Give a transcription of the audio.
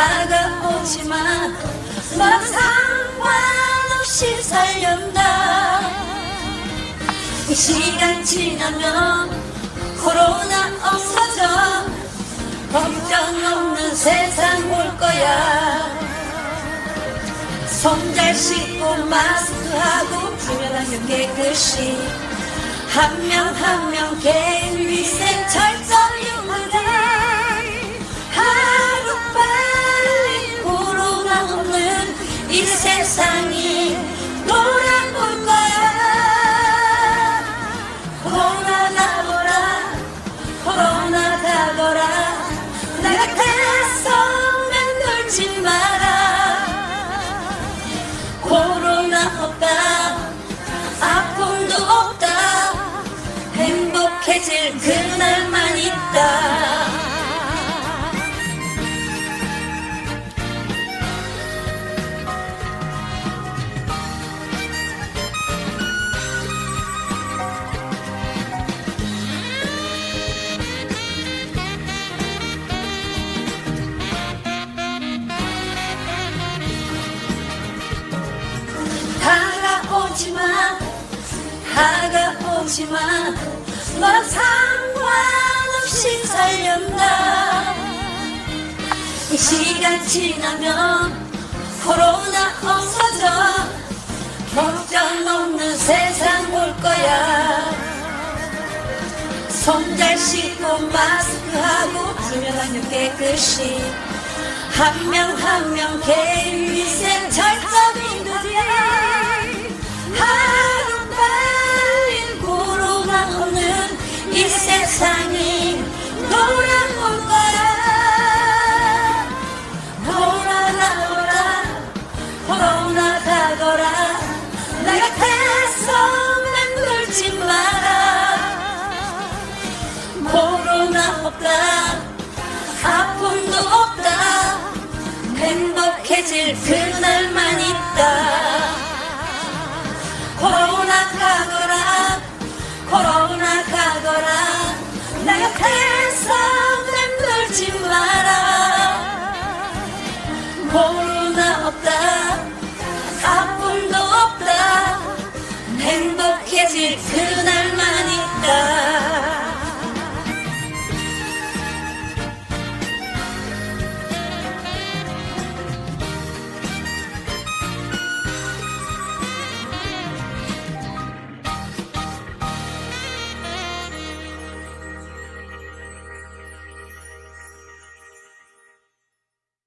다가오지만 너랑 상관없이 살련다. 이 시간 지나면 코로나 없어져 걱정 없는 세상 올 거야. 손 잘 씻고 마스크하고 주변 깨끗이 한 명 한 명 개인 위생 철저히 세상이 돌아올 거야. 코로나 가거라 코로나 가거라. 나 같아서 맴돌지 마라. 코로나 없다 아픔도 없다. 행복해질 그 다가오지마 너랑 상관없이 살련다. 이 시간 지나면 코로나 없어져 걱정 없는 세상 올 거야. 손 잘 씻고 마스크하고 주변 깨끗이 한 명 한 명 개인 위생 철저히 누리 없다. 아픔도 없다. 행복해질 그날만 있다. 코로나 가거라. 코로나 가거라. 나 옆에서 맴돌지 마라. 코로나 없다. 아픔도 없다. 행복해질 그날